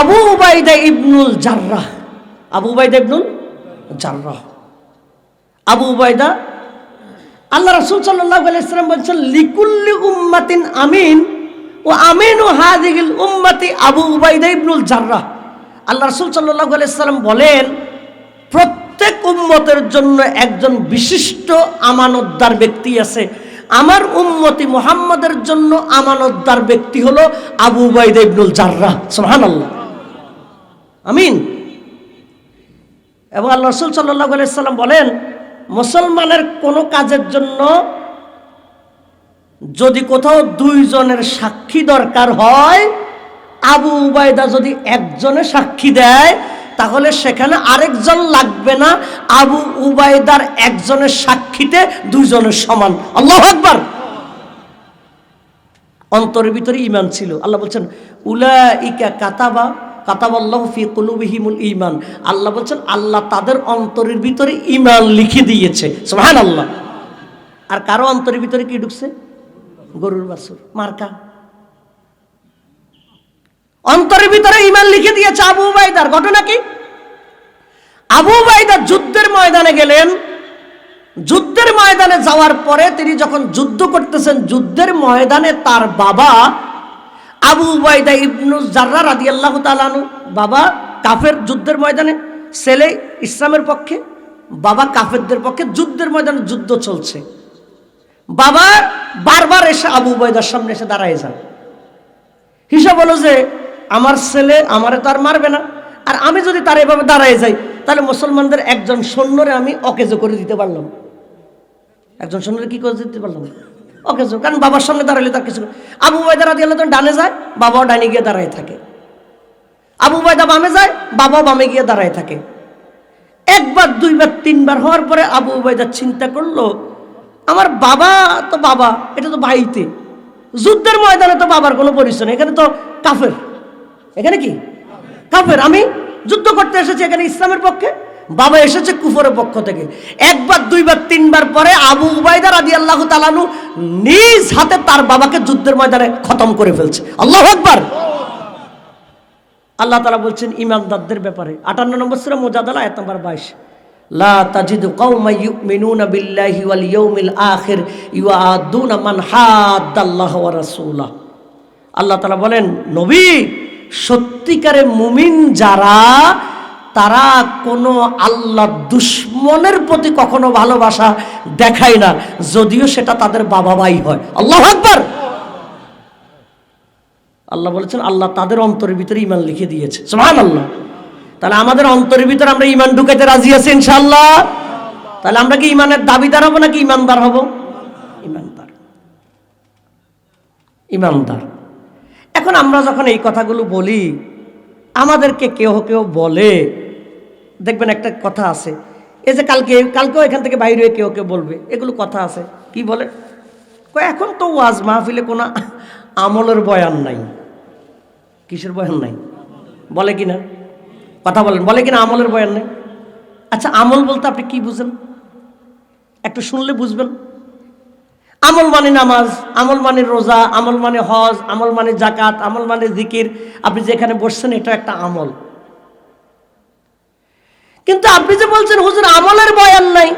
আবু উবাইদা ইবনুল জার্রাহ। আবু উবাইদা ইবনুল জার্রাহ। আবু উবাইদা, আল্লাহ রাসূল সাল্লাল্লাহু আলাইহি সাল্লাম বলছেন, লিকুল্লি উম্মাতিন আমিন, ও আমিনু হাযিহিল উম্মতি আবু উবাইদা ইবনুল জার্রাহ। আল্লাহ রাসূল সাল্লাল্লাহু আলাইহি সাল্লাম বলেন, প্রত্যেক উম্মতের জন্য একজন বিশিষ্ট আমানতদার ব্যক্তি আছে। আমার উম্মতি মুহাম্মাদের জন্য আমানতদার ব্যক্তি হলো আবু উবাইদা ইবনুল জার্রাহ। সুবহানাল্লাহ। আমিন। এবং আল্লাহ রসুল সাল্লাহ সাল্লাম বলেন, মুসলমানের কোনো কাজের জন্য যদি কোথাও দুইজনের সাক্ষী দরকার হয়, আবু উবায়দা যদি একজনে সাক্ষী দেয়, তাহলে সেখানে আরেকজন লাগবে না, আবু উবায়দার একজনের সাক্ষীতে দুইজনের সমান। আল্লাহ একবার অন্তরের ভিতরে ইমান ছিল। আল্লাহ বলছেন উলা ইকা কাতাবা কাতাবাল্লাহ ফি কুলুবিহিমুল ইমান আল্লাহ বলছেন, আল্লাহ তাদের অন্তরের ভিতরে ইমান লিখে দিয়েছে। সুবহান আল্লাহ আর কারও অন্তরের ভিতরে কি ঢুকছে? গরুর বাছুর, মার্কা। অন্তরের ভিতরে ইমান লিখে দিয়েছে আবু উবাইদার ঘটনা কি? আবু উবাইদা যুদ্ধের ময়দানে গেলেন। যুদ্ধের ময়দানে যাওয়ার পরে তিনি যখন যুদ্ধ করতেছেন, যুদ্ধের ময়দানে তার বাবা আবু উবাইদা ইবনু জার্রা রাদি আল্লাহ তালানু বাবা কাফের যুদ্ধের ময়দানে, ছেলে ইসলামের পক্ষে, বাবা কাফেরদের পক্ষে যুদ্ধের ময়দানে যুদ্ধ চলছে। বাবা বারবার এসে আবু উবাইদার সামনে এসে দাঁড়ায় যান। হিসাব হলো যে, আমার ছেলে আমারে তো আর মারবে না, আর আমি যদি তার এভাবে দাঁড়ায় যাই, তাহলে মুসলমানদের একজন সৈন্যরে আমি অকেজো করে দিতে পারলাম। একজন সৈন্যরে কি করে দিতে পারলাম? অকেজো কারণ বাবার সামনে দাঁড়ালে তার কিছু আবু বাইদা রাদি আল্লাহ ডানে যায়, বাবাও ডানে গিয়ে দাঁড়ায় থাকে। আবু বাইদা বামে যায়, বাবাও বামে গিয়ে দাঁড়ায় থাকে। একবার, দুইবার, তিনবার হওয়ার পরে আবু উবাইদা চিন্তা করল, আমার বাবা তো বাবা, এটা তো ভাইতে যুদ্ধের ময়দানে তো বাবার কোনো পরিচয় নেই, এখানে তো কাফের। এখানে কি? কাফের। আমি যুদ্ধ করতে এসেছি এখানে ইসলামের পক্ষে। বাবা এসেছে কুফরের পক্ষ থেকে। একবার, দুইবার, তিনবার পরে আবু উবাইদা রাদি আল্লাহ তালানু নিজ হাতে তার বাবাকে যুদ্ধের ময়দানে খতম করে ফেলছে। আল্লাহ একবার আল্লাহ তালা বলছেন, ইমানদারদের ব্যাপারে। আটান্ন নম্বর সুরা মোজাদালা এক নম্বর বাইশ। লা তাজিদু কওমা ইউমিনুনা বিল্লাহি ওয়াল ইয়াউমিল আখির ইউআদুনা মান হাদ্দাল্লাহ ওয়া রাসূলা আল্লাহ তাআলা বলেন, নবী সত্যিকারে মুমিন যারা তারা কোনো আল্লাহ দুশ্মনের প্রতি কখনো ভালোবাসা দেখায় না, যদিও সেটা তাদের বাবা ভাই হয়। আল্লাহ আকবার! আল্লাহ বলেছেন, আল্লাহ তাদের অন্তরের ভিতরে ইমান লিখে দিয়েছে। সুবহান আল্লাহ তাহলে আমাদের অন্তরের ভিতরে আমরা ইমান ঢুকাইতে রাজি আছি ইনশাল্লাহ তাহলে আমরা কি ইমানের দাবিদার হব নাকি ইমানদার হব? ইমানদার ইমানদার এখন আমরা যখন এই কথাগুলো বলি, আমাদেরকে কেউ কেউ বলে দেখবেন একটা কথা আছে। এই যে কালকে, কালকেও এখান থেকে বাইরে কেউ কেউ বলবে, এগুলো কথা আছে। কি বলে? এখন তো ওয়াজ মাহফিলে কোনো আমলের বয়ান নাই। কিসের বয়ান নাই? বলে কি না কথা বলেন, বলে কিনা আমলের বয়ান নেই? আচ্ছা আমল বলতে আপনি কি বুঝেন? একটু শুনলে বুঝবেন। আমল মানে নামাজ, আমল মানে রোজা, আমল মানে হজ, আমল মানে জাকাত আমল মানে জিকির। আপনি যেখানে বসছেন, এটা একটা আমল। কিন্তু আপনি যে বলছেন, হুজুর, আমলের বয়ান নাই।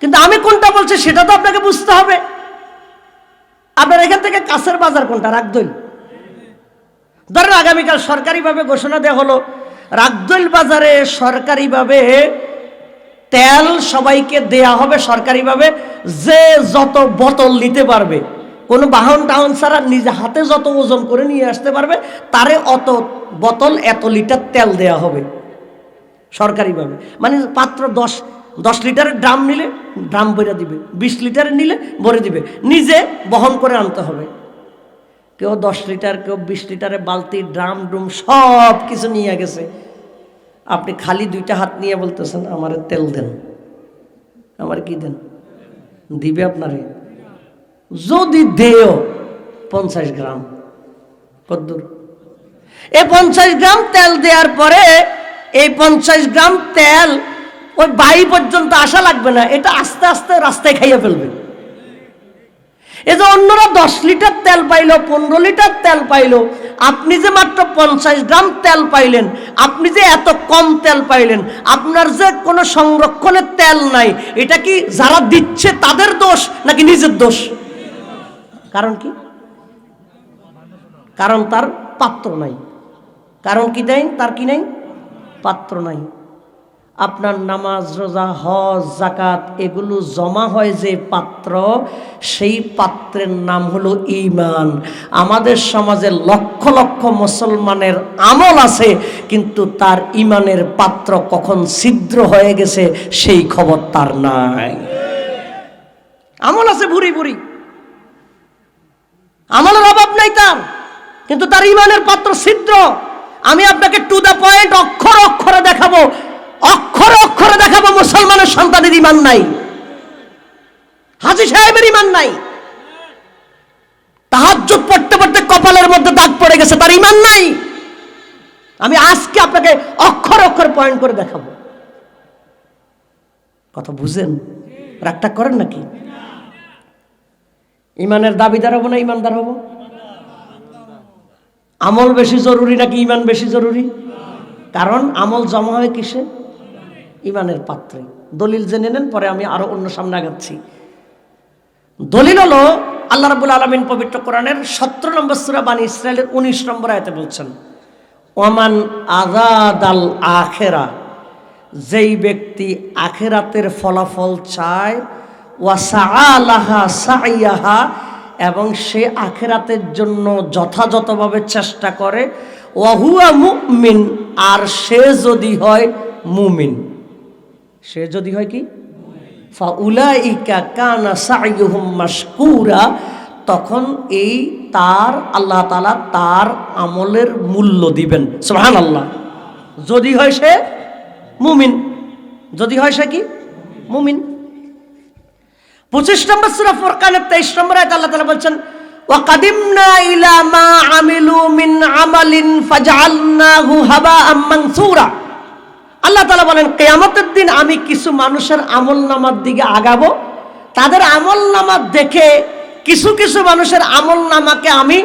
কিন্তু আমি কোনটা বলছি, সেটা তো আপনাকে বুঝতে হবে। আপনার এখান থেকে কাছের বাজার কোনটা? রাখদইল ধরেন আগামীকাল সরকারিভাবে ঘোষণা দেওয়া হলো, রাগদৈল বাজারে সরকারিভাবে তেল সবাইকে দেয়া হবে সরকারিভাবে, যে যত বোতল নিতে পারবে, কোনো বাহন টাহন ছাড়া নিজে হাতে যত ওজন করে নিয়ে আসতে পারবে, তারে অত বোতল, এত লিটার তেল দেয়া হবে। সরকারিভাবে। মানে পাত্র দশ দশ লিটারের ড্রাম নিলে ড্রাম ভরে দিবে, বিশ লিটারের নিলে ভরে দিবে। নিজে বহন করে আনতে হবে। কেউ দশ লিটার, কেউ বিশ লিটারে বালতি, ড্রাম, ড্রুম সব কিছু নিয়ে গেছে। আপনি খালি দুইটা হাত নিয়ে বলতেছেন, আমার তেল দেন। আমার কি দেন? দিবে আপনারে। যদি দেও, পঞ্চাশ গ্রাম। কদ্দুর। এ পঞ্চাশ গ্রাম তেল দেওয়ার পরে এই পঞ্চাশ গ্রাম তেল ওই বাড়ি পর্যন্ত আসা লাগবে না, এটা আস্তে আস্তে রাস্তায় খাইয়ে ফেলবে। এই যে অন্যরা দশ লিটার তেল পাইলো, পনেরো লিটার তেল পাইলো, আপনি যে মাত্র পঞ্চাশ গ্রাম তেল পাইলেন, আপনি যে এত কম তেল পাইলেন, আপনার যে কোনো সংরক্ষণের তেল নাই, এটা কি যারা দিচ্ছে তাদের দোষ নাকি নিজের দোষ? কারণ কি? কারণ তার পাত্র নাই। কারণ কি দেয় তার কি নাই? পাত্র নাই। আপনার নামাজ, রোজা, হজ জাকাত এগুলো জমা হয় যে পাত্র, সেই পাত্রের নাম হলো ইমান আমাদের সমাজে লক্ষ লক্ষ মুসলমানের আমল আছে, কিন্তু তার ইমানের পাত্র কখন ছিদ্র হয়ে গেছে, সেই খবর তার নাই। আমল আছে ভুরি ভুরি। আমলের অভাব নাই তার, কিন্তু তার ইমানের পাত্র ছিদ্র। আমি আপনাকে টু দ্য পয়েন্ট অক্ষর অক্ষরে দেখাবো। অক্ষর অক্ষরে দেখাবো, মুসলমানের সন্তানের ইমান নাই। হাজি সাহেবের ইমান নাই। তাহাজ্জুদ পড়তে পড়তে কপালের মধ্যে দাগ পড়ে গেছে, তার ইমান নাই। আমি আজকে আপনাকে অক্ষর অক্ষর পয়েন্ট করে দেখাবো। কথা বুঝেন? রাগটা করেন নাকি? ইমানের দাবিদার হব না ইমানদার হব? আমল বেশি জরুরি নাকি ইমান বেশি জরুরি? কারণ আমল জমা হয় কিসে? ইমানের পাত্রে। দলিল জেনে নেন, পরে আমি আরও অন্য সামনে আগাচ্ছি। দলিল হলো, আল্লাহ রাবুল আলমিন পবিত্র কোরআনের সতেরো নম্বর সুরা বানী ইসরায়েলের উনিশ নম্বর আয়তে বলছেন ওমান আজাদ আল আখেরা যেই ব্যক্তি আখেরাতের ফলাফল চায় ওয়াসাআলাহা সাইয়াহা এবং সে আখেরাতের জন্য যথাযথভাবে চেষ্টা করে, ওয়াহুয়া মুমিন, আর সে যদি হয় মুমিন। সে যদি হয় কি? ফাউলাইকা কানা মাশকুরা, তখন এই তার, আল্লাহ তালা তার আমলের মূল্য দিবেন। সোহান আল্লাহ যদি হয় সে মুমিন। যদি হয় সে কি? মুমিন। পঁচিশ নম্বর সুরা ফুরকানের তেইশ নম্বর আয়াত আল্লাহ তাআলা বলছেন, ওয়াকাদিমনা ইলা মা আমিলু মিন আমালিন ফাজআলনাহু হাবাআম মানসুরা। আল্লাহ তাআলা বলেন, কিয়ামতের দিন আমি কিছু মানুষের আমল নামার দিকে আগাবো। তাদের আমল নামা দেখে কিছু কিছু মানুষের আমল নামাকে আমি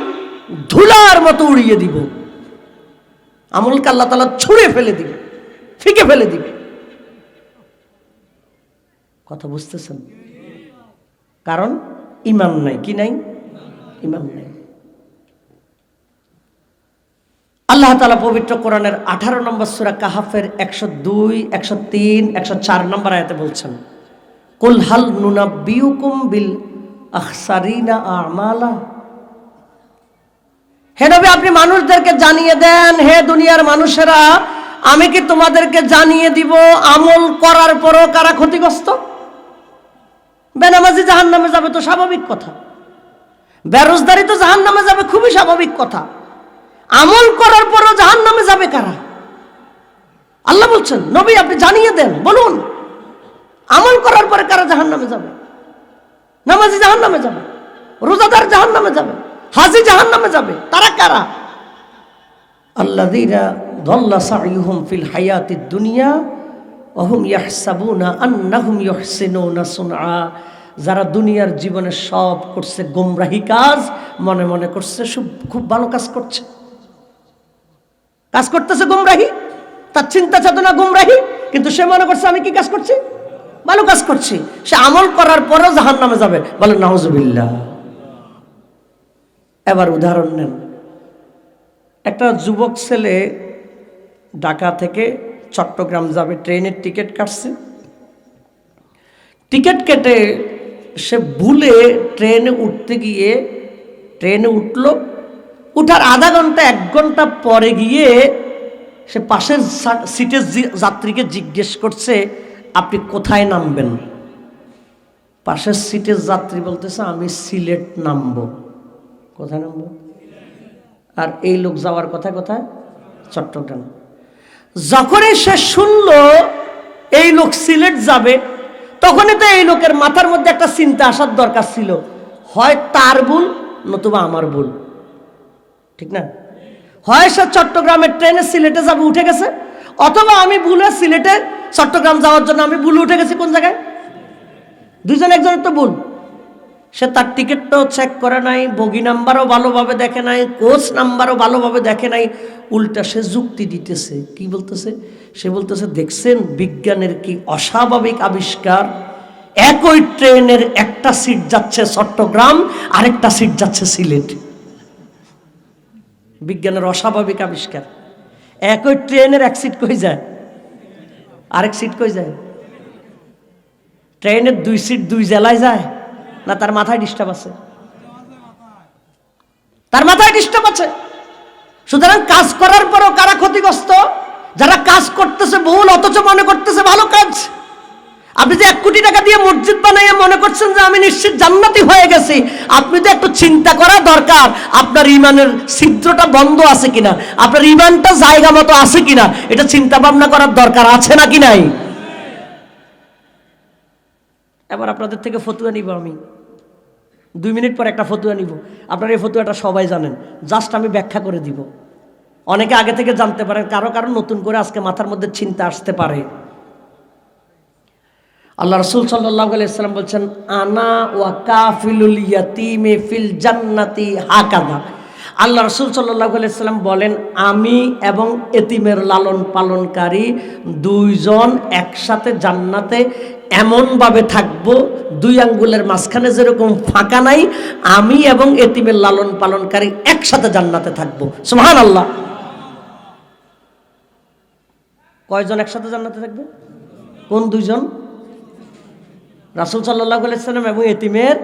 ধুলার মতো উড়িয়ে দিব। আমলকে আল্লাহ তাআলা ছুঁড়ে ফেলে দিবে, ফিকে ফেলে দিবে। কথা বুঝতেছেন? কারণ ইমান নাই। কি নাই? ইমান নাই। আল্লাহ তালা পবিত্র কোরআনের আঠারো নম্বর সুরা কাহাফের একশো দুই, একশো তিন, একশো চার নম্বর আয়াতে বলছেন, কুল হাল নুনা বিউকুম বিল আখসারিনা আমালা? হে নবী, আপনি মানুষদেরকে জানিয়ে দেন, হে দুনিয়ার মানুষেরা, আমি কি তোমাদেরকে জানিয়ে দিব আমল করার পরও কারা ক্ষতিগ্রস্ত? বেনামাজি জাহান নামে যাবে তো স্বাভাবিক কথা। বেরোজগারি তো জাহান নামে যাবে, খুবই স্বাভাবিক কথা। আমল করার পরও জাহান নামে যাবে কারা? আল্লাহ বলছেন, নবী আপনি জানিয়ে দেন, বলুন, আমল করার পরে কারা জাহান নামে যাবে? নামাজি জাহান নামে যাবে, রোজাদার জাহান নামে যাবে, হাজি জাহান নামে যাবে, তারা কারা? সাইয়ুহুম ফিল হায়াতিদ দুনিয়া অহুম ইয়াহসাবুনা আন্নাহুম ইহসিনুনা সুনআ। যারা দুনিয়ার জীবনে সব করছে গোমরাহি কাজ, মনে মনে করছে খুব ভালো কাজ করছে। কাজ করতেছে গোমরাহি। তার চিন্তা চেতনা গোমরাহি। কিন্তু সে মনে করছে, আমি কি কাজ করছি? ভালো কাজ করছি। সে আমল করার পরেও জাহান নামে যাবে। বলে নাহজুবিল্লাহ এবার উদাহরণ নেন। একটা যুবক ছেলে ঢাকা থেকে চট্টগ্রাম যাবে, ট্রেনের টিকিট কাটছে। টিকিট কেটে সে ভুলে ট্রেনে উঠতে গিয়ে, ট্রেনে উঠল। উঠার আধা ঘণ্টা, এক ঘণ্টা পরে গিয়ে সে পাশের সিটের যাত্রীকে জিজ্ঞেস করছে, আপনি কোথায় নামবেন? পাশের সিটের যাত্রী বলতেছে, আমি সিলেট নামবো। কোথায় নামবো? আর এই লোক যাওয়ার কথা কোথায়? চট্টগ্রাম। যখনই সে শুনল এই লোক সিলেট যাবে, তখনই তো এই লোকের মাথার মধ্যে একটা চিন্তা আসার দরকার ছিল। হয় তার ভুল নতুবা আমার ভুল। ঠিক না? হয় সে চট্টগ্রামের ট্রেনে সিলেটে যাবে, উঠে গেছে, অথবা আমি ভুলে সিলেটে চট্টগ্রাম যাওয়ার জন্য আমি ভুল উঠে গেছি কোন জায়গায়? দুজন একজনের তো ভুল। সে তার টিকিটটাও চেক করে নাই, বগি নাম্বারও ভালোভাবে দেখে নাই কোচ নাম্বারও ভালোভাবে দেখে নাই। উল্টা সে যুক্তি দিতেছে, কি বলতেছে? সে বলতেছে, দেখছেন বিজ্ঞানের কি অস্বাভাবিক আবিষ্কার? একই ট্রেনের একটা সিট যাচ্ছে চট্টগ্রাম, আরেকটা সিট যাচ্ছে সিলেট। বিজ্ঞানের অস্বাভাবিক আবিষ্কার। একই ট্রেনের এক সিট কই যায়? আরেক সিট কই যায়? ট্রেনের দুই সিট দুই জেলায় যায়? না তার মাথায় ডিস্টার্ব আছে? তার মাথায় ডিস্টার্ব আছে। সুতরাং কাজ করার পরও কারা ক্ষতিগ্রস্ত? যারা কাজ করতেছে ভুল, অথচ মনে করতেছে ভালো কাজ। আপনি যে এক কোটি টাকা দিয়ে মসজিদ বানাইয়া মনে করছেন যে আমি নিশ্চিত জান্নাতি হয়ে গেছি, আপনি তো একটু চিন্তা করা দরকার, আপনার ইমানের ছিদ্রটা বন্ধ আছে কিনা, আপনার ইমানটা জায়গা মতো আছে কিনা, এটা চিন্তা ভাবনা করার দরকার আছে নাকি নাই? এবার আপনাদের থেকে ফতুয়া নিব আমি। দুই মিনিট পর একটা ফতুয়া নিব। আপনার এই ফতুয়াটা সবাই জানেন। জাস্ট আমি ব্যাখ্যা করে দিব। অনেকে আগে থেকে জানতে পারেন, কারও কারও নতুন করে আজকে মাথার মধ্যে চিন্তা আসতে পারে। আল্লাহ রসুল সাল্লাহ আলাইসাল্লাম বলছেন, আনা ওয়া কাফিলুল ইয়াতিমে ফিল জান্নাতি হাকাদা। আল্লাহ রসুল সাল্লাহ আলাইসাল্লাম বলেন, আমি এবং এতিমের লালন পালনকারী দুইজন একসাথে জান্নাতে এমনভাবে থাকব, দুই আঙ্গুলের মাঝখানে যেরকম ফাঁকা নাই, আমি এবং এতিমের লালন পালনকারী একসাথে জান্নাতে থাকব। সুহান আল্লাহ কয়জন একসাথে জান্নাতে থাকবে? কোন দুইজন? রাসুল সাল্লাহ আলাইসাল্লাম এবং এতিমের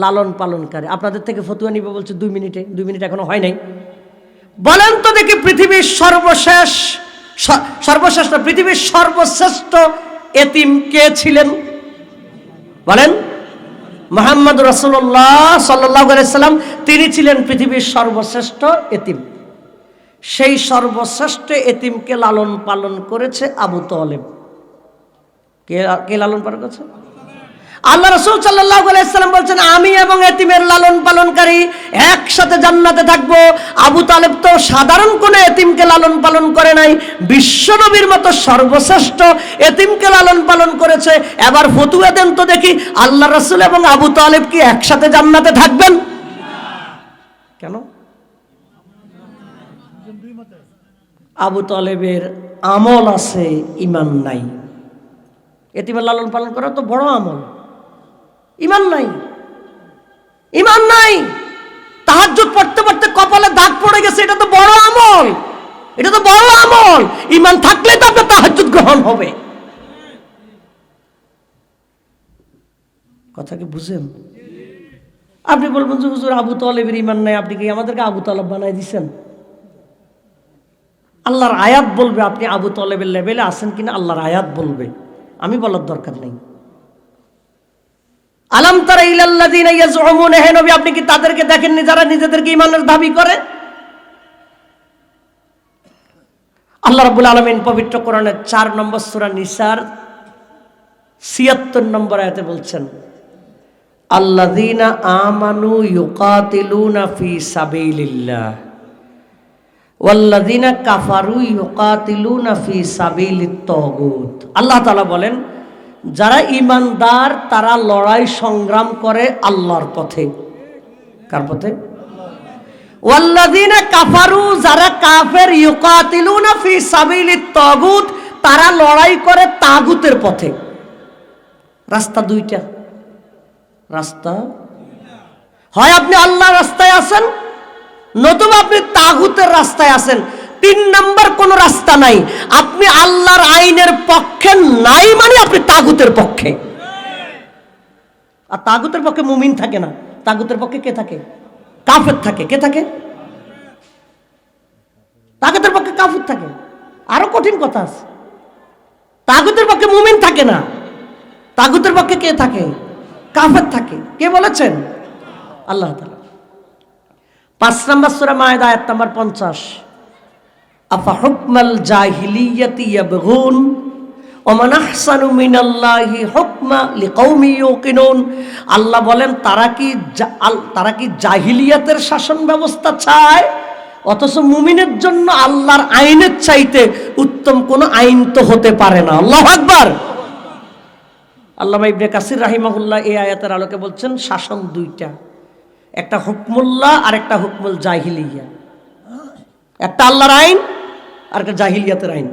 লালন পালন করে আপনাদের থেকে ফতুয়া নিব বলছে দুই মিনিটে, দুই মিনিট এখনও হয় নাই। বলেন তো দেখি পৃথিবীর সর্বশেষ সর্বশ্রেষ্ঠ পৃথিবীর সর্বশ্রেষ্ঠ এতিম কে ছিলেন? বলেন, মোহাম্মদ রসুল্লাহ সাল্লাহ সাল্লাম, তিনি ছিলেন পৃথিবীর সর্বশ্রেষ্ঠ এতিম। সেই সর্বশ্রেষ্ঠ এতিমকে লালন পালন করেছে আবু তলেব। কে কে লালন পালন করেছে? আল্লাহ রসুল সাল্লাহ আলাইসাল্লাম বলছেন, আমি এবং এতিমের লালন পালনকারী একসাথে জান্নাতে থাকব। আবু তালেব তো সাধারণ কোনো এতিমকে লালন পালন করে নাই। বিশ্বনবীর মতো সর্বশ্রেষ্ঠ এতিমকে লালন পালন করেছে। এবার ফতুয়া দেন তো দেখি আল্লাহ রসুল এবং আবু তালেব কি একসাথে জান্নাতে থাকবেন? কেন? আবু তালেবের আমল আছে, ইমান নাই। এতিমের লালন পালন করা তো বড় আমল। ইমান নাই। ইমান নাই। তাহাজ্জুদ পড়তে পড়তে কপালে দাগ পড়ে গেছে, এটা তো বড় আমল। এটা তো বড় আমল। ইমান থাকলে তো আপনার তাহাজ্জুদ গ্রহণ হবে। কথা কি বুঝেন? আপনি বলবেন যে, হুজুর, আবু তালেবের ইমান নাই। আপনি কি আমাদেরকে আবু তালেব বানাই দিছেন? আল্লাহর আয়াত বলবে, আপনি আবু তলেবের লেভেলে আছেন কিনা? আল্লাহর আয়াত বলবে। আমি বলার দরকার নেই। আলাম তারা ইলাল্লাযিনা ইয়াজউমুনা আপনি কি তাদেরকে দেখেননি যারা নিজেদেরকে ইমানের দাবি করে? আল্লাহ রাব্বুল আলামিন পবিত্র কোরআনের চার নম্বর সূরা নিসার ছিয়াত্তর নম্বর আয়াতে বলছেন, আল্লাযিনা আমানু ইউকাতিলুনা ফি সাবিলিল্লাহ, ওয়াল্লাযিনা কাফারু ইউকাতিলুনা ফি সাবিলিত তাগুত। আল্লাহ তাআলা বলেন যারা ইমানদার, তারা লড়াই সংগ্রাম করে আল্লাহর পথে। কার পথে? ওয়াল্লাযিনা কাফারু, যারা কাফের, ইউকাতিলুনা ফি সাবিলিত তাগুত, তারা লড়াই করে তাগুতের পথে। রাস্তা দুইটা। রাস্তা? হয় আপনি আল্লাহর রাস্তায় আছেন, নতুবা আপনি তাগুতের রাস্তায় আছেন। তিন নাম্বার কোন রাস্তা নাই। আপনি আল্লাহর আইনের পক্ষে নাই মানে আপনি তাগুতের পক্ষে। আর তাগুতের পক্ষে মুমিন থাকে না। তাগুতের পক্ষে কে থাকে? কাফের থাকে। কে থাকে? তাগুতের পক্ষে কাফের থাকে। আরও কঠিন কথা আছে। তাগুতের পক্ষে মুমিন থাকে না। তাগুতের পক্ষে কে থাকে? কাফের থাকে। কে বলেছেন? আল্লাহ পাঁচ নম্বর সুরা মায়দা, আয়াত নম্বর পঞ্চাশ। আফা হুকমাল জাহিলিয়াতি ইয়াবগুন ওমান আহসানু মিনাল্লাহি হুকমা লিকাউমি ইউকিনুন। আল্লাহ বলেন, তারা কি তারা কি জাহিলিয়াতের শাসন ব্যবস্থা চায়? অথচ মুমিনের জন্য আল্লাহর আইনের চাইতে উত্তম কোনো আইন তো হতে পারে না। আল্লাহ আকবার। আল্লামা ইবনে কাসির রাহিমাহুল্লাহ এই আয়াতের আলোকে বলছেন, শাসন দুইটা। একটা হুকমুল্লাহ আর একটা হুকমুল জাহিলিয়া। একটা আল্লাহর আইন আর একটা জাহিলিয়াতের আইন।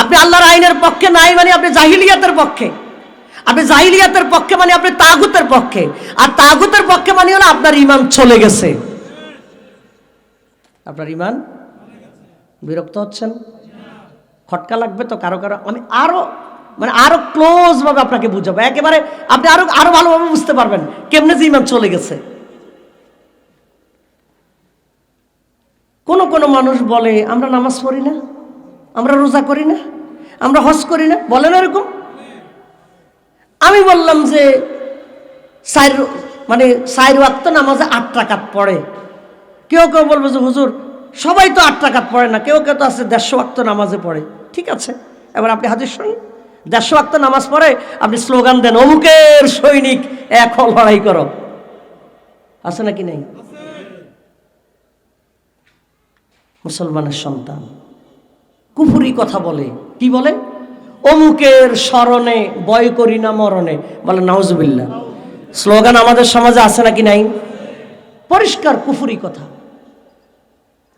আপনি আল্লাহর আইনের পক্ষে নাই মানে আপনি জাহিলিয়াতের পক্ষে। আপনি জাহিলিয়াতের পক্ষে মানে আপনি তাগুতের পক্ষে। আর তাগুতের পক্ষে মানে হলো আপনার ইমান চলে গেছে। আপনার ইমান বিরক্ত হচ্ছেন? খটকা লাগবে তো কারও কারও আমি আরও মানে আরও ক্লোজ ভাবে আপনাকে বুঝাবো। একেবারে আপনি আরও আরও ভালোভাবে বুঝতে পারবেন কেমনে যে ইমান চলে গেছে। কোন কোন মানুষ বলে, আমরা নামাজ পড়ি না, আমরা রোজা করি না, আমরা হজ করি না। বলে না এরকম? আমি বললাম যে সাইর মানে সাইর ওয়াক্ত নামাজে আট টাকাত পড়ে। কেউ কেউ বলবে যে, হুজুর, সবাই তো আট টাকাত পড়ে না, কেউ কেউ তো আছে দেড়শো ওয়াক্ত নামাজে পড়ে। ঠিক আছে, এবার আপনি হাজির শুনুন। দেড়শো ওয়াক্ত নামাজ পড়ে, আপনি স্লোগান দেন, অমুকের সৈনিক, এক লড়াই করো। আছে নাকি নেই? মুসলমানের সন্তান। কুফুরি কথা বলে। কি বলে? অমুকের স্মরণে, বয় করি না মরণে। বলে নাউজবিল্লা স্লোগান আমাদের সমাজে আছে নাকি নাই? পরিষ্কার কুফুরি কথা।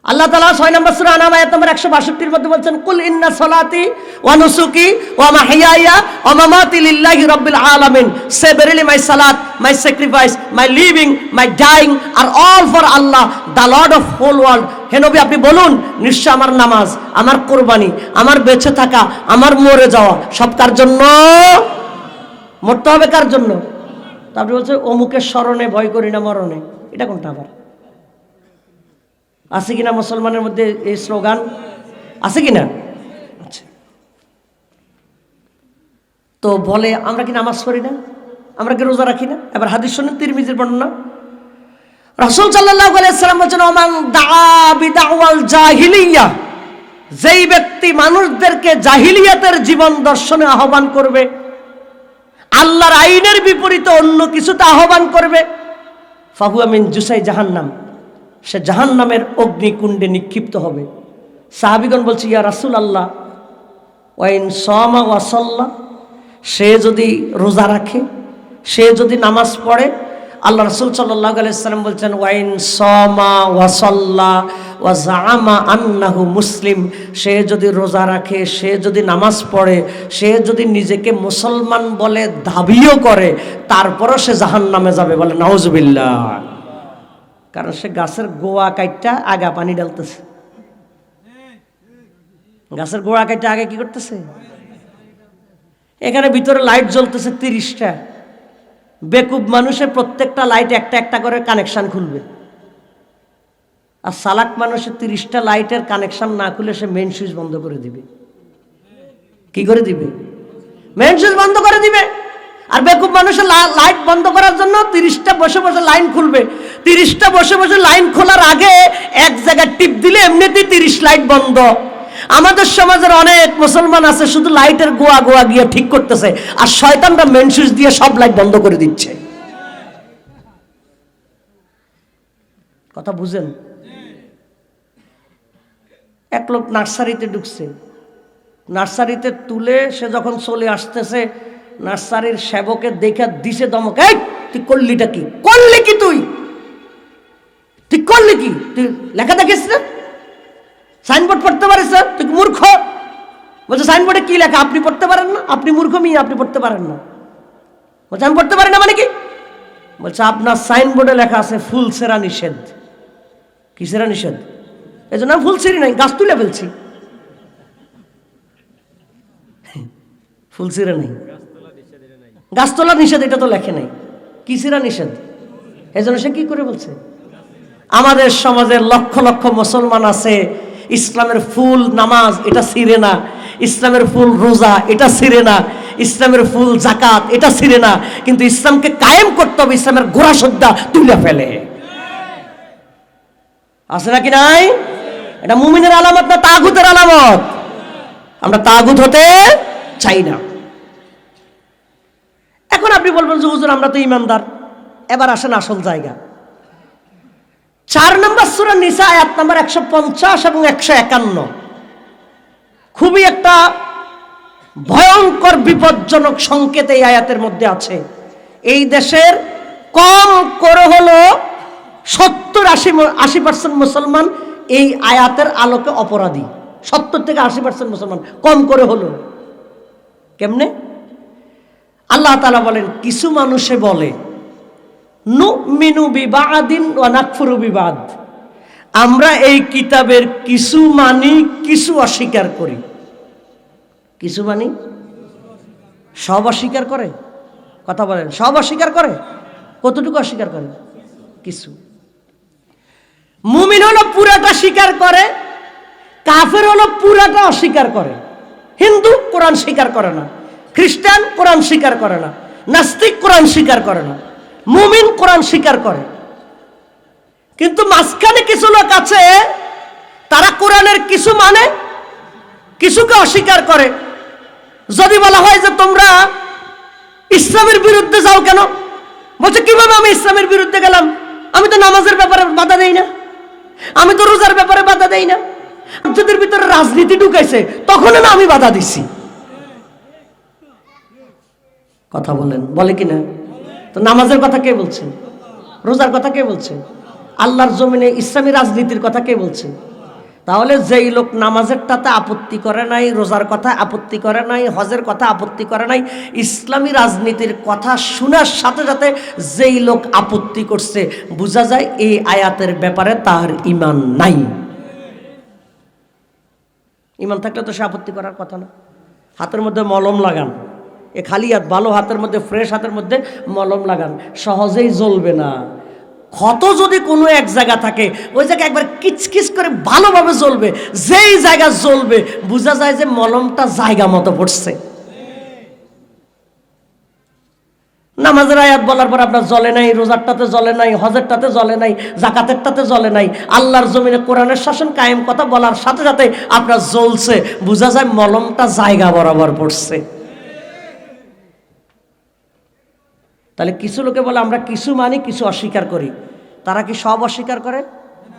আল্লাহ তালা ছয় নম্বর সুরা আনাম আয়াত নম্বর একশো বাষট্টির মধ্যে বলছেন, কুল ইন্না সলাতি ওয়া নুসুকি ওয়া মাহিয়ায়া ওয়া মামাতি লিল্লাহি রাব্বিল আলামিন। সে বেরিলি মাই সালাত my sacrifice my living my dying R all for Allah the lord of whole world হে নবী, আপনি বলুন, নিশ্চয় আমার নামাজ, আমার কোরবানি, আমার বেঁচে থাকা, আমার মরে যাওয়া, সব কার জন্য? মরতে হবে কার জন্য? তারপরে বলছে অমুকের স্মরণে ভয় করি না, মরণে। এটা কোনটা আবার? আছে কিনা মুসলমানের মধ্যে এই স্লোগান? আছে কিনা? আচ্ছা। তো বলে, আমরা কি নামাজ পড়ি না? আমরা কি রোজা রাখি না? এবার হাদিস শোনেন, তিরমিজির বর্ণনা। রাসূল সাল্লাল্লাহু আলাইহি সাল্লাম বলেছেন, ওমান দাআ বিদাওয়াল জাহিলিয়া, যেই ব্যক্তি মানুষদেরকে জাহিলিয়াতের জীবন দর্শনে আহ্বান করবে, আল্লাহর আইনের বিপরীতে অন্য কিছুতে আহ্বান করবে ফাহু আমিন জুসাই জাহান্নাম। সে জাহান নামের অগ্নিকুণ্ডে নিক্ষিপ্ত হবে। সাহাবিগণ বলছে, ইয়া রাসুল আল্লাহ ওয়াইন সমা ওয়াসাল্লাহ সে যদি রোজা রাখে, সে যদি নামাজ পড়ে, আল্লাহ রসুল সাল্লাহ আলাইসাল্লাম বলছেন, ওয়াইন সমা ওয়াসাল্লাহ ওয়া জামা আন্নাহু মুসলিম, সে যদি রোজা রাখে, সে যদি নামাজ পড়ে, সে যদি নিজেকে মুসলমান বলে দাবিও করে, তারপরও সে জাহান নামে যাবে বলে নাউজবিল্লাহ। কারণ সে গাছের গোয়া কাইটটা আগা পানি ডালতেছে গাছের গোড়া কাইটটা আগে কি করতেছে? এখানে ভিতরে লাইট জ্বলতেছে তিরিশটা। বেকুব মানুষের প্রত্যেকটা লাইট একটা একটা করে কানেকশন খুলবে। আর সালাক মানুষের তিরিশটা লাইটের কানেকশন না খুলে সে মেন সুইচ বন্ধ করে দিবে। কি করে দিবে? মেন সুইচ বন্ধ করে দিবে। আর বেকুব মানুষের লাইট বন্ধ করার জন্য তিরিশটা বসে বসে লাইন খুলবে। তিরিশটা বসে বসে লাইন খোলার আগে এক জায়গায় টিপ দিলে এমনিতেই তিরিশ লাইট বন্ধ। আমাদের সমাজের অনেক মুসলমান আছে, শুধু লাইটের গোয়া গোয়া গিয়ে ঠিক করতেছে, আর শয়তানরা মেন সুইচ দিয়ে সব লাইট বন্ধ করে দিচ্ছে। কথা বুঝেন? এক লোক নার্সারিতে ঢুকছে। নার্সারিতে তুলে সে যখন চলে আসতেছে, নার্সারির সেবকে দেখে দিছে দমক, এই, তুই করলিটা কি? করলি কি তুই? তুই করলি কি? তুই লেখা দেখিস না? সাইনবোর্ড পড়তে পারিস না? তুই কি মূর্খ? বলছে সাইনবোর্ডে কি লেখা? আপনি পড়তে পারেন না? আপনি মূর্খ মেয়ে, আপনি পড়তে পারেন না। বলছে, আমি পড়তে পারি না মানে কি? বলছে, আপনার সাইনবোর্ডে লেখা আছে ফুল সেরা নিষেধ। কি সেরা নিষেধ? এই জন্য আমি ফুল সেরি নাই, গাছ তুলে ফেলছি। ফুল সিরা নেই। গাছতলা নিষেধ, এটা তো লেখে নাই। কিসিরা নিষেধ? এই জন্য সে কি করে বলছে? আমাদের সমাজের লক্ষ লক্ষ মুসলমান আছে। ইসলামের ফুল নামাজ, এটা সিরে না। ইসলামের ফুল রোজা, এটা সিরে না। ইসলামের ফুল জাকাত এটা সিরে না। কিন্তু ইসলামকে কায়েম করতে হবে, ইসলামের গোড়া শ্রদ্ধা তুলে ফেলে। আছে নাকি নাই? এটা মুমিনের আলামত না তাগুতের আলামত? আমরা তাগুত হতে চাই না। এখন আপনি বলবেন যে, হুজুর, আমরা তো ইমানদার। এবার আসেন আসল জায়গা। চার নম্বর সুরা নিসা এক নম্বর একশো পঞ্চাশ এবং একশো একান্ন। খুবই একটা ভয়ঙ্কর, বিপজ্জনক সংকেত এই আয়াতের মধ্যে আছে। এই দেশের কম করে হলো সত্তর আশি আশি পার্সেন্ট মুসলমান এই আয়াতের আলোকে অপরাধী। সত্তর থেকে আশি পার্সেন্ট মুসলমান, কম করে হলো। কেমনে? আল্লাহ তালা বলেন, কিছু মানুষে বলে নু মিনু বিবাদিন ও বিবাদ। আমরা এই কিতাবের কিছু মানি, কিছু অস্বীকার করি। কিছু মানি? সব অস্বীকার করে? কথা বলেন, সব অস্বীকার করে? কতটুকু অস্বীকার করে? কিছু। মুমিন হলো পুরাটা স্বীকার করে, কাফের হলো পুরাটা অস্বীকার করে। হিন্দু কোরআন স্বীকার করে না, খ্রিস্টান কোরআন স্বীকার করে না, নাস্তিক কোরআন স্বীকার করে না। মুমিন কোরআন স্বীকার করে। কিন্তু মাঝখানে কিছু লোক আছে, তারা কোরআনের কিছু মানে কিছুকে অস্বীকার করে। যদি বলা হয় যে তোমরা ইসলামের বিরুদ্ধে যাও কেন? বলছে, কীভাবে আমি ইসলামের বিরুদ্ধে গেলাম? আমি তো নামাজের ব্যাপারে বাধা দেই না। আমি তো রোজার ব্যাপারে বাধা দেই না। মসজিদের ভিতরে রাজনীতি ঢুকাইছে তখন না আমি বাধা দিচ্ছি কথা বলেন বলে কি না তো নামাজের কথা কে বলছে? রোজার কথা কে বলছে? আল্লাহর জমিনে ইসলামী রাজনীতির কথা কে বলছে? তাহলে যেই লোক নামাজেরটাতে আপত্তি করে নাই, রোজার কথা আপত্তি করে নাই, হজের কথা আপত্তি করে নাই, ইসলামী রাজনীতির কথা শোনার সাথে সাথে যেই লোক আপত্তি করছে, বোঝা যায় এই আয়াতের ব্যাপারে তার ইমান নাই। ইমান থাকলে তো সে আপত্তি করার কথা না। হাতের মধ্যে মলম লাগান। এ খালি হাত, ভালো হাতের মধ্যে ফ্রেশ হাতের মধ্যে মলম লাগান। সহজেই জ্বলবে না। ক্ষত যদি কোনো এক জায়গা থাকে, ওই জায়গা একবার কিচকিচ করে ভালোভাবে জ্বলবে। যেই জায়গা জ্বলবে, বোঝা যায় যে মলমটা জায়গা মতো পড়ছে। নামাজের আয়াত বলার পর আপনার জলে নাই, রোজারটাতে জলে নাই, হজেরটাতে জলে নাই, জাকাতেরটাতে জলে নাই, আল্লাহর জমিনে কোরআনের শাসন কায়েম কথা বলার সাথে সাথে আপনার জ্বলছে, বোঝা যায় মলমটা জায়গা বরাবর পড়ছে। তাহলে কিছু লোকে বলে, আমরা কিছু মানি, কিছু অস্বীকার করি। তারা কি সব অস্বীকার করে?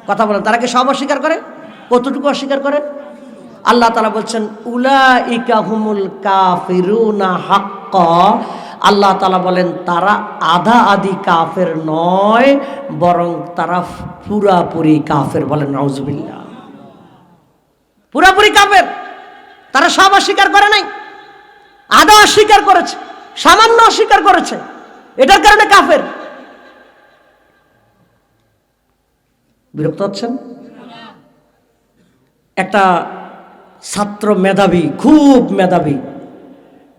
কথা বলেন, তারা কি সব অস্বীকার করে? কতটুকু অস্বীকার করে? আল্লাহ তালা বলছেন উলা ইকাহুমুল কাফিরুনা হাক্ক। আল্লাহ তালা বলেন, তারা আধা আধি কাফের নয়, বরং তারা পুরাপুরি কাফের বলেন নজবিল্লা পুরাপুরি কাফের। তারা সব অস্বীকার করে নাই। আধা অস্বীকার করেছে, সামান্য অস্বীকার করেছে। এটার কারণে কাফের। বিরক্ত হচ্ছেন? একটা ছাত্র মেধাবী, খুব মেধাবী,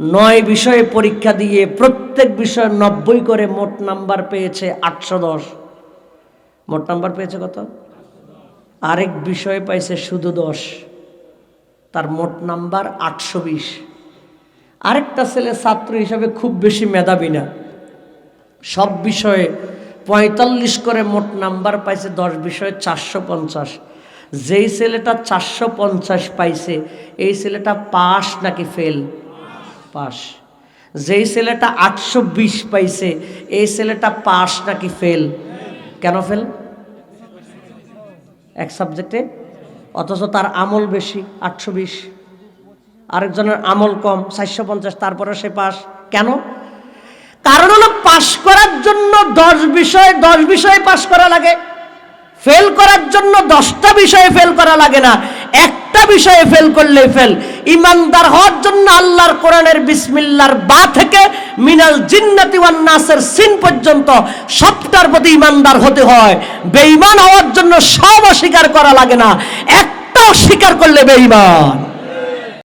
নয় বিষয়ে পরীক্ষা দিয়ে প্রত্যেক বিষয়ে নব্বই করে মোট নাম্বার পেয়েছে আটশো দশ। মোট নাম্বার পেয়েছে কত? আরেক বিষয়ে পাইছে শুধু দশ। তার মোট নাম্বার আটশো বিশ। আরেকটা ছেলে ছাত্র হিসাবে খুব বেশি মেধাবী না। সব বিষয়ে পঁয়তাল্লিশ করে মোট নাম্বার পাইছে দশ বিষয়ে চারশো পঞ্চাশ। যেই ছেলেটা চারশো পঞ্চাশ পাইছে, এই ছেলেটা পাস নাকি ফেল? পাস যেই ছেলেটা আটশো বিশ পাইছে, এই ছেলেটা পাস নাকি ফেল? কেন ফেল? এক সাবজেক্টে? অথচ তার আমল বেশি, আটশো বিশ। আরেকজনের আমল কম, চারশো পঞ্চাশ তারপরে সে পাস কেন? কারণ হলো পাশ করার জন্য দশ বিষয়, দশ বিষয়ে পাশ করা লাগে। ফেল করার জন্য দশটা বিষয়ে ফেল করা লাগে না। একটা বিষয়ে ফেল করলে ফেল। ইমানদার হওয়ার জন্য আল্লাহর কোরআনের বিসমিল্লার বা থেকে মিনাল জিন্নাতি ওয়ান নাসের সিন পর্যন্ত সবটার প্রতি ইমানদার হতে হয়। বেঈমান হওয়ার জন্য সব অস্বীকার করা লাগে না। একটা অস্বীকার করলে বেঈমান।